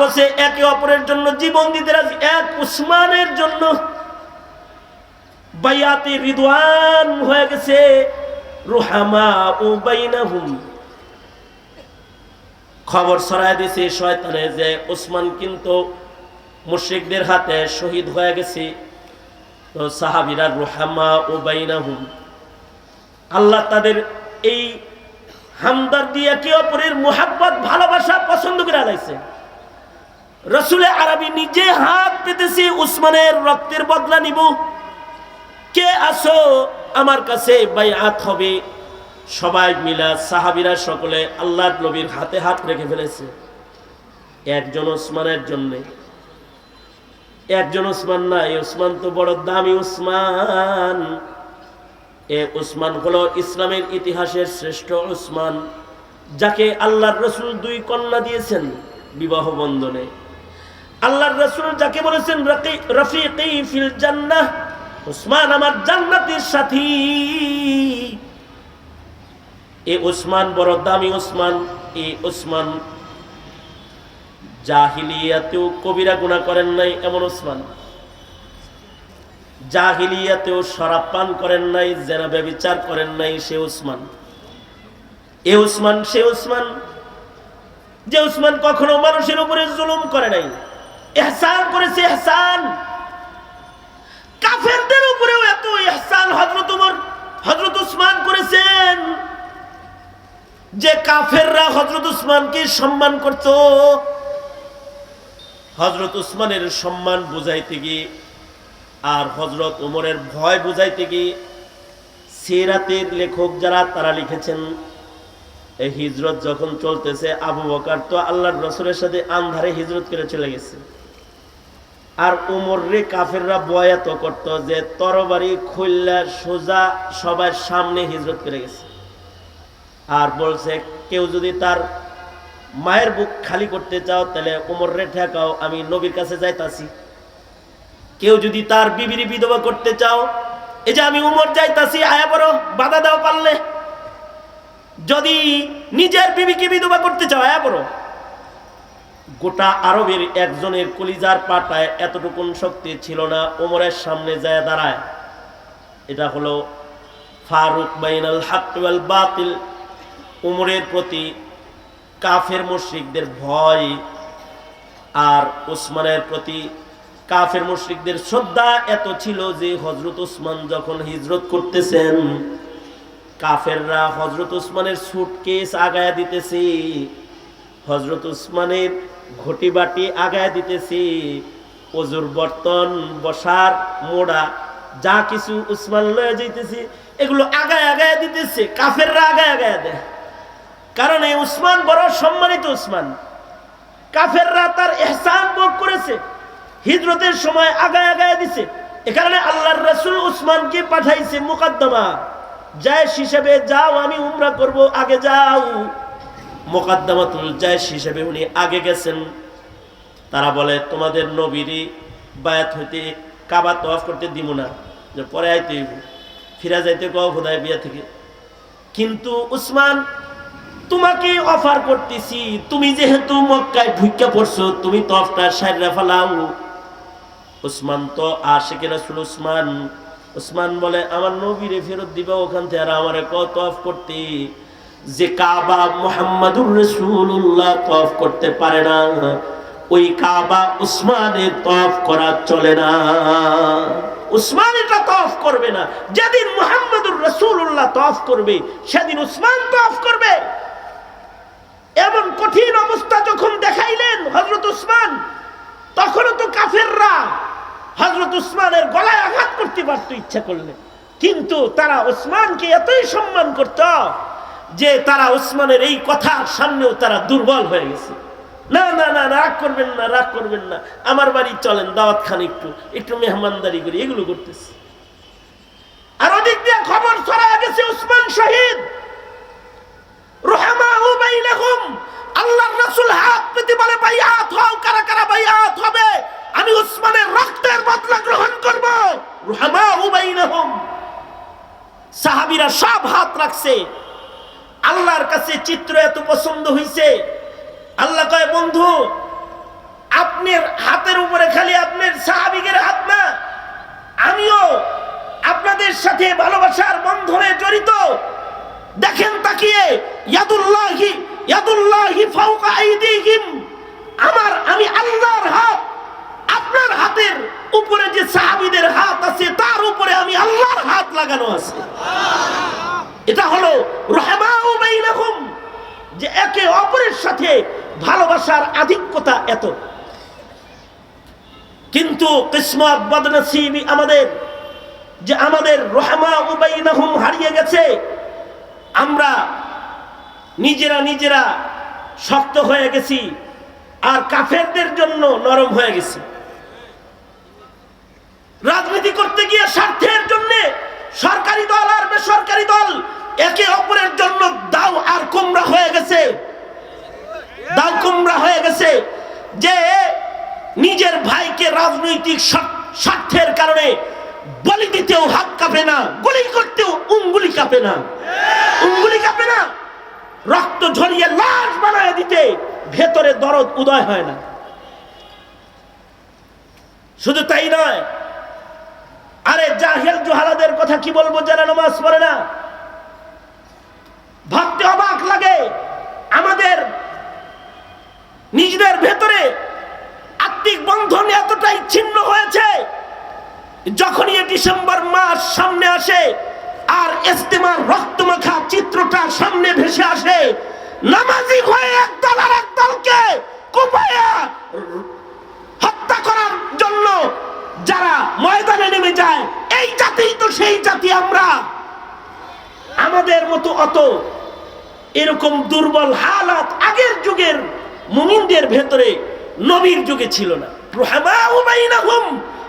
আপসে একে অপরের জন্য জীবন দিতে রাজি। এক উসমানের জন্য বাইয়াতে রিদওয়ান হয়ে গেছে। রুহামা ও বাইনাহুম। খবর ছড়ায় দিছে শয়তানে যে ওসমান কিন্তু মুশরিকদের হাতে শহীদ হয়ে গেছে। তো সাহাবিরা রুহামা ও বাইনাহুম। আল্লাহ তাদের এই হামদার দিয়ে কে অপরের মোহাব্বত, ভালোবাসা পছন্দ করে আলাইছে রসুলে আরবি নিজে হাত পেতেছি, উসমানের রক্তের বদলা নিব। কে আসো আমার কাছে বাইআত হবে। সবাই মিলা, সাহাবিরা সকলে আল্লাহ নবীর হাতে হাত রেখে ফেলেছে। একজন ওসমানের জন্য। একজন ওসমান না এই ওসমান তো বড় দামি ওসমান এ উসমান হলো ইসলামের ইতিহাসের শ্রেষ্ঠ উসমান, যাকে আল্লাহর রসুল দুই কন্যা দিয়েছেন বিবাহ বন্ধনে। আল্লাহর রসুল যাকে বলেছেন রফিকি ফিল জান্নাহ, উসমান আমার জান্নাতের সাথী। এ উসমান বড় দামি উসমান এই উসমান জাহিলিয়াতেও কবিরা গুণা করেন নাই, এমন উসমান। জাহিলিয়াতেও শরাব পান করেন নাই, জেনা ব্যবিচার করেন নাই, সে উসমান। এ উসমান, সে উসমান, যে উসমান কখনো মানুষের উপরে জুলুম করে নাই। এহসান করেছে, এহসান। কাফেরদের উপরেও এত এহসান হজরত উমর হজরত উসমান করেছেন যে কাফেররা হজরত উসমানকে সম্মান করত। হজরত উসমানের সম্মান বুঝাইতে গিয়ে আর হজরত উমরের ভয় বুঝাইতে গিয়ে সিরাতের লেখক যারা, তারা লিখেছেন এই হিজরত যখন চলতেছে, আবু বকার তো আল্লাহর রসুলের সাথে আন্ধারে হিজরত করে চলে গেছে। আর উমর রে কাফেররা বয়াত করত যে তরবারি খুললা সোজা সবার সামনে হিজরত করে গেছে। আর বলছে, কেউ যদি তার মায়ের বুক খালি করতে চাও, তাহলে উমর রে ঠেকাও, আমি নবীর কাছে যাইতাছি। কেউ যদি তার বিবিরি বিধবা করতে চাও, এই যে আমি উমর যাইতাছি, আয়া বড় বাধা দাও পারলে। যদি নিজের বিবিকে বিধবা করতে চাও, আয়া বড় গোটা আরবের একজনের কলিজার পাটায় এতটুকুন শক্তি ছিল না, ওমরের সামনে যায় দাঁড়ায়। এটা হলো ফারুক বাইনাল হাক্কাল বাতিল। উমরের প্রতি কাফের মুশরিকদের ভয় আর ওসমানের প্রতি কাফের মুশরিকদের শ্রদ্ধা এত ছিল যে হজরত ওসমান যখন হিজরত করতেছেন, কাফেররা হজরত ওসমানের সুটকেস আগায়া দিতেছে। হজরত উসমানের ঘটি বাটি আগায় দিতেছি। অজুর বর্তন, বসার, মোড়া, যা কিছু উসমান লয়ে যাইতেছি, এগুলো আগায় আগায় দিতেছে, কাফেররা আগায় আগায় দেয়। কারণ এই উসমান বড় সম্মানিত উসমান। কাফেররা তার এহসান ভোগ করেছে, হিজরতের সময় আগায় আগায় দিছে। এ কারণে আল্লাহর রসুল উসমানকে পাঠাইছে মুকাদ্দমা। জায়স হিসেবে যাও, আমি উমরা করব, আগে যাও। মোকাদ্দমাতুল জায়স হিসেবে উনি আগে গেছেন। তারা বলে, তোমাদের নবীরই বায়াত হইতে কাবা তফ করতে দিব না, যে পরে আইতে ফিরা যাইতে কও বিয়া থেকে? কিন্তু উসমান তোমাকে অফার করতেছি, তুমি যেহেতু মক্কায় ঢুকা পড়ছো, তুমি তফটা সাইরা ফেলাও। উসমান তো আশেকে রাসুল উসমান উসমান বলে, আমার নবীরে ফেরত দিবা ওখান থেকে আর আমারে কত অফ করতে? যে কাবা মোহাম্মদুর রসুল্লাহ তফ করতে পারে না, ওই কাবা উসমানের তফ করা চলে না। উসমান এটা তফ করবে না। যেদিন মোহাম্মদুর রসুল্লাহ তফ করবে, সেদিন উসমান তফ করবে। এমন কঠিন অবস্থা যখন দেখাইলেন হজরত উসমান, তখনও তো কাফেররা হজরত উসমানের গলায় আঘাত করতে পারতো ইচ্ছা করলে কিন্তু তারা উসমানকে এতই সম্মান করত যে তারা উসমানের এই কথার সামনেও তারা দুর্বল হয়ে গেছে। না না না রাগ করবেন না, রাগ করবেন না। আমার বাড়ি চলেন, দাওয়াত খান একটু একটু মেহমানদারি করি, এগুলো করতেছে। আর ওদিক দিয়ে খবর ছড়া গেছে, উসমান শহীদ। রাসূল হাত বলে কারা কারা আমি উসমানের রক্তের গ্রহণ করব। রোহামা সাহাবীরা সব হাত রাখছে। কাছে চিত্র এত পছন্দ হইছে? আল্লাহ কয়, বন্ধু, আপনার হাতের উপরে খালি আপনার সাহাবিগের হাত না। আমিও আপনাদের সাথে ভালোবাসার বন্ধনে জড়িত। দেখেন, তাকিয়ে, ইয়াদুল্লাহি ইয়াদুল্লাহি ফাওকা আইদিহিম। আমার, আমি আল্লাহর হাত, আপনার হাতের উপরে যে সাহাবিদের হাত আছে, তার উপরে আমি আল্লাহর হাত লাগানো আছে। এটা হলো রহমাউ বাইনাহুম যে একে অপরের সাথে ভালোবাসার আধিক্যতা এত। কিন্তু আমাদের, যে আমাদের রহমা উবাইনাহুম হারিয়ে গেছে, আমরা নিজেরা নিজেরা শক্ত হয়ে গেছি, আর কাফেরদের জন্য নরম হয়ে গেছি। রাজনীতি করতে গিয়ে স্বার্থের জন্য সরকারি দল আর বেসরকারি দল একে অপরের জন্য দাও আর কুমড়া হয়ে গেছে। দাও কুমড়া হয়ে গেছে। যে নিজের ভাইকে রাজনৈতিক স্বার্থের কারণে বলি দিতেও হাত কাঁপে না, গুলি করতেও উঙ্গুলি কাঁপে না। উঙ্গুলি কাঁপে না। রক্ত ঝরিয়ে লাশ বানায় দিতে ভেতরে দরদ উদয় হয় না। শুধু তাই নয়, আরে জাহেল জুহালাদের কথা কি বলব যারা নামাজ পড়ে না? ভাবতে অবাক লাগে। আমাদের নিজেদের ভেতরে আত্মিক বন্ধন এতটাই ছিন্ন হয়েছে, যখনই ডিসেম্বর মাস সামনে আসে, আর ইস্তেমার রক্তমাখা চিত্রটা সামনে ভেসে আসে, নামাজি হয়ে একদল আর একদলকে কুপায়া হত্যা করার জন্য যারা ময়দানে নেমে যায়, এই জাতি তো সেই জাতি আমরা। আমাদের মতো অত এরকম দুর্বল হালাত আগের যুগের মুমিনদের ভেতরে নবীর যুগে ছিল না।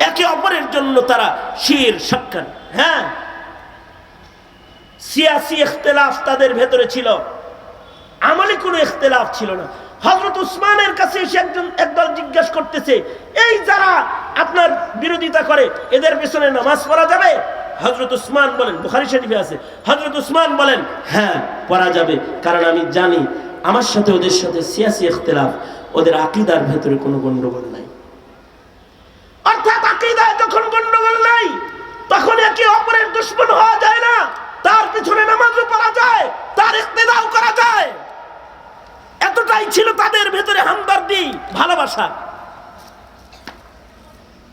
একে অপরের জন্য তারা শির সাক্ষাৎ হ্যাঁ? সিয়াসি ইখতিলাফ তাদের ভেতরে ছিল। আমলে কোনো ইখতিলাফ ছিল না। হজরত উসমানের কাছে এসে একজন, একদল জিজ্ঞেস করতেছে, এই যারা আপনার বিরোধিতা করে, এদের পেছনে নামাজ পড়া যাবে? হজরত উসমান বলেন, বুখারি শরীফে আছে হজরত উসমান বলেন হ্যাঁ পড়া যাবে, কারণ আমি জানি আমার সাথে ওদের সাথে সিয়াসি ইখতিলাফ, ওদের আকিদার ভেতরে কোনো গন্ডগোল নাই। অর্থাৎ আকিদায় যখন গন্ডগোল নাই, তখন একে অপরের দুশ্মন হওয়া যায় না, তার পিছনে নামাজও পড়া যায়, তার ইক্তেদাও করা যায়। এতটাই ছিল তাদের ভেতরে হামদর্দি, ভালোবাসা।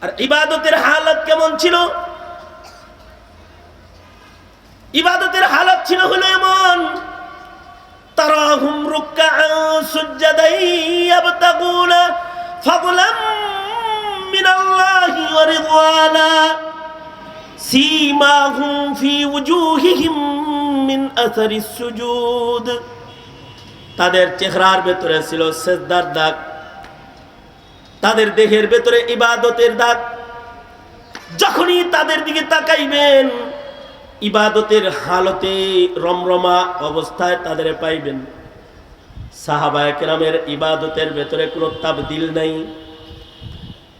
আর ইবাদতের হালত কেমন ছিল? ইবাদতের হালত ছিল হলো এমন, তারাহুম রুকআন সুজদাই ইয়াবতাগুনা ফাদলাম মিনাল্লাহি ওয়া রিদওয়ানা, সীমাহুম ফি ওয়ুজুহিহিম মিন আসারিস সুজুদ। তাদের চেহারার ভেতরে ছিল সেজদার দাগ, তাদের দেহের ভেতরে ইবাদতের দাগ। যখনই তাদের দিকে তাকাইবেন ইবাদতের হালতে রমরমা অবস্থায় তাদের পাইবেন। সাহাবায় কেরামের ইবাদতের ভেতরে কোনো তাবদিল নাই।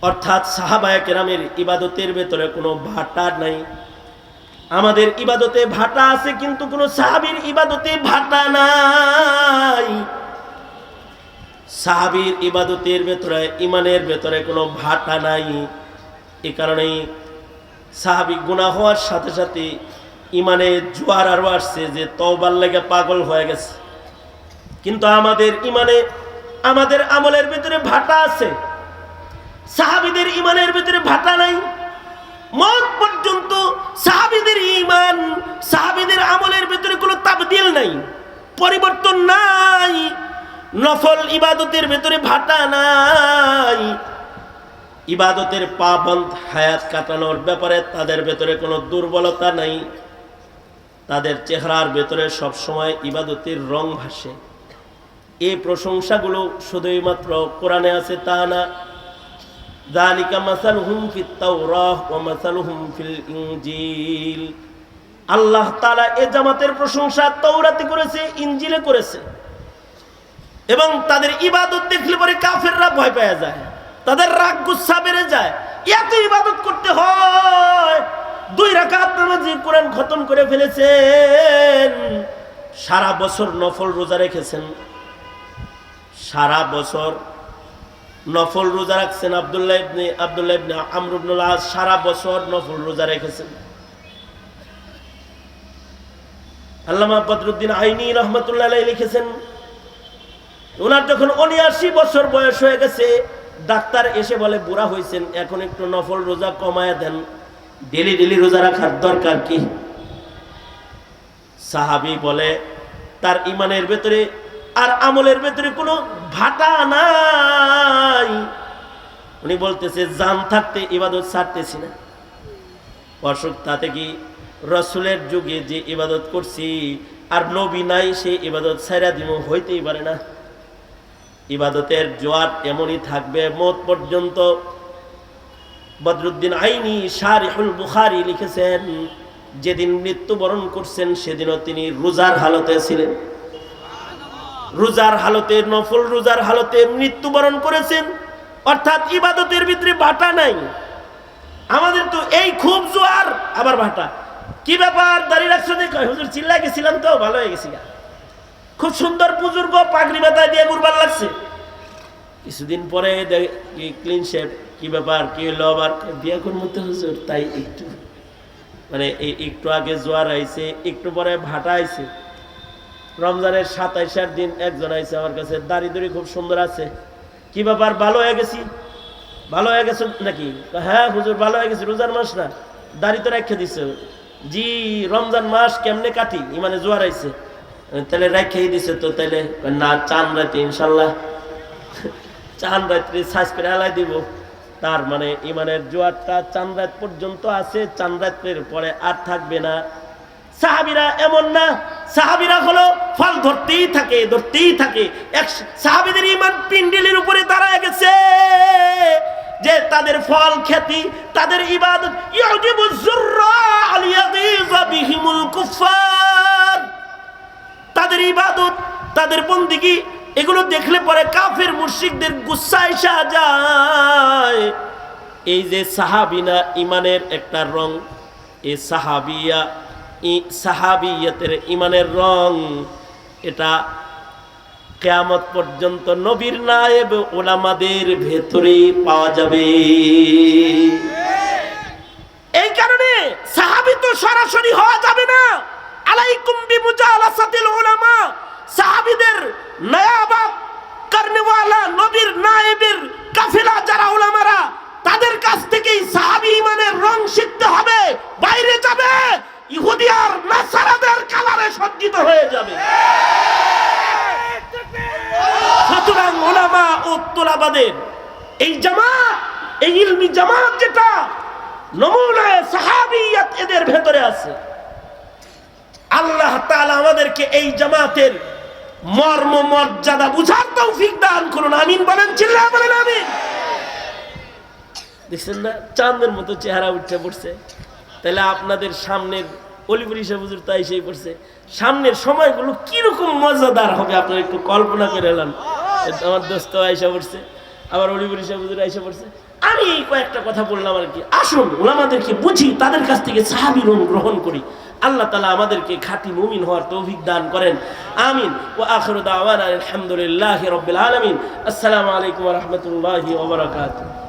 অর্থাৎ সাহাবায় কেরামের ইবাদতের ভেতরে কোনো ভাটা নাই। আমাদের ইবাদতে ভাটা আছে, কিন্তু কোনো সাহাবীর ইবাদতে ভাটা নাই। সাহাবির ইবাদতের ভেতরে ইমানের ভেতরে কোনো ভাটা নাই। এ কারণেই সাহাবি গুণা হওয়ার সাথে সাথে ইমানে জোয়ার আরও আসছে যে তওবার লেগে পাগল হয়ে গেছে। কিন্তু আমাদের ইমানে, আমাদের আমলের ভিতরে ভাটা আছে। সাহাবিদের ইমানের ভিতরে ভাটা নাই। মত পর্যন্ত সাহাবিদের ইমান, সাহাবিদের আমলের ভিতরে কোনো তাবদিল নাই, পরিবর্তন নাই, নফল ইবাদতের ভেতরে ভাটা নাই। ইবাদতের পাবন্ধ হায়াত কাটানোর ব্যাপারে তাদের ভেতরে কোনো দুর্বলতা নাই। তাদের চেহারার ভেতরে সবসময় ইবাদতের রং ভাসে। এই প্রশংসাগুলো শুধুই মাত্র কোরআনে আছে তা না। দালিকা মাসাল হুম ফিত্তাউরাহ ও মাসাল হুম ফিল ইঞ্জিল আল্লাহ তাআলা এ জামাতের প্রশংসা তৌরাতে করেছে ইঞ্জিলে করেছে। এবং তাদের ইবাদত দেখলে পরে কাফেররা ভয় পাওয়া যায়। তাদের রাগ গুসা বেড়ে যায়। এত ইবাদত করতে হয় দুই রাকাত নামাজি কোরআন খতম করে ফেলেছেন। সারা বছর নফল রোজা রেখেছেন। সারা বছর নফল রোজা রাখছেন আব্দুল্লাহ ইবনে আব্দুল্লাহ ইবনে আমর ইবনুল আস সারা বছর নফল রোজা রেখেছেন। আল্লামা বদরুদ্দিন আইনি রহমতুল্লাহ লিখেছেন ওনার যখন উনিআশি বছর বয়স হয়ে গেছে, ডাক্তার এসে বলে, বুড়া হয়েছেন এখন একটু নফল রোজা কমায় দেন ডেলি ডেলি রোজা রাখার দরকার কি? সাহাবি বলে, তার ইমানের ভেতরে আর আমলের ভেতরে কোনো ভাটা নাই। উনি বলতেছে, জান থাকতে, ইবাদত ছাড়তেছি না। অসুখ তাতে কি? রসুলের যুগে যে ইবাদত করছি, আর নবী নাই সেই ইবাদত ছাইরা দিব হইতেই পারে না। ইবাদতের জোয়ার এমনই থাকবে, মত পর্যন্ত বদরুদ্দিন আইনি শারিহুল বুখারি লিখেছেন, যেদিন মৃত্যুবরণ করছেন সেদিনও তিনি রোজার হালতে ছিলেন। রোজার হালতে, নফল রোজার হালতে মৃত্যুবরণ করেছেন। অর্থাৎ ইবাদতের ভিতরে বাটা নাই। আমাদের তো এই খুব জোয়ার, আবার ভাটা কি ব্যাপার? দাঁড়িয়ে রাখছো হুজুর চিল্লা গেছিলাম তো, ভালো হয়ে গেছি গা। খুব সুন্দর বুজুর্গ পাগড়ি মাথায় দিয়ে গুরবার লাগছে। কিছুদিন পরে ক্লিন শেপ কি ব্যাপার, কি হলো আবার? বিয়ে করব তো হুজুর তাই একটু মানে এই একটু আগে জোয়ার আইছে, একটু পরে ভাটা আইছে। রমজানের সাতাইশার দিন একজন আইছে আমার কাছে, দাড়ি দড়ি খুব সুন্দর আছে। কি ব্যাপার, ভালো হয়ে গেছি? ভালো হয়ে গেছে নাকি? হ্যাঁ হুজুর, ভালো হয়ে গেছে, রোজার মাস না। দাড়ি তো রেখে দিছে। জি, রমজান মাস কেমনে কাটি? ইমানে জোয়ার আইছে। তাহলে রেখেই দিছে তো, তাহলে না, চান রাতে ইনশাল্লাহ। চান রাত্রি সাজ করে আলাই দিব। তার মানে ইমানের জোয়ারটা চান রাত পর্যন্ত আছে চান রাত্রের পরে আর থাকবে না। সাহাবিরা এমন না, সাহাবিরা হলো ফল ধরতেই থাকে ধরতেই থাকে। এক সাহাবিদের ইমান পিন্ডিলের উপরে দাঁড়ায় গেছে যে তাদের ফল খ্যাতি, তাদের ইবাদত। তাদের ইবাদত, তাদের বন্দিগি এগুলো দেখলে পরে কাফের মুর্শিকদের গুসা এসা যায়। এই যে সাহাবিনা ইমানের একটা রং, এ সাহাবিয়া সাহাবিয়াতের ইমানের রং, এটা কেয়ামত পর্যন্ত নবীর নায়েব ওলামাদের ভেতরে পাওয়া যাবে। এই কারণে সাহাবি তো সরাসরি হওয়া যাবে না। আলাইকুম বিমুজালাসাতিল উলামা সাহাবীদের নায়াবাব করনেওয়ালা, নবীর নায়েবের কাফেলা যারা উলামারা, তাদের কাছ থেকেই সাহাবী ইমানের রং শিখতে হবে, বাইরে যাবে, ইহুদি আর নাসারাদের কালারে সজ্জিত হয়ে যাবে। সুতরাং ওলামা ও তোলাবাদের এই জামাত, এই ইলমি জামাত যেটা নমুনায় সাহাবিয়াত এদের ভেতরে আছে। আল্লাহ তাআলা আমাদেরকে এই জামাতের মর্ম মর্যাদা বুঝার তৌফিক দান করুন, আমিন বলেন চিল্লা বলেন, আমিন। দেখছেন না, চাঁদের মতো চেহারা উঠে পড়ছে। তাহলে আপনাদের সামনের অলিপুর হিসাব হুজুর তাই সেই পড়ছে। সামনের সময়গুলো কীরকম মজাদার হবে, আপনারা একটু কল্পনা করে এলাম আমার দোস্ত আইসা পড়ছে, আবার অলিপুর হিসাব হুজুর আইসা পড়ছে। আমি এই কয়েকটা কথা বললাম আর কি। আসুন ওলামাদেরকে বুঝি, তাদের কাছ থেকে সাহাবি গ্রহণ করি। আল্লাহ তালা আমাদেরকে খাঁটি মুমিন হওয়ার তৌফিক দান করেন। আমিন। ও আখর দাওয়ান আলহামদুলিল্লাহ রবিল আলমিন। আসসালামু আলাইকুম রহমতুল্লাহ ওবরাকাতুহ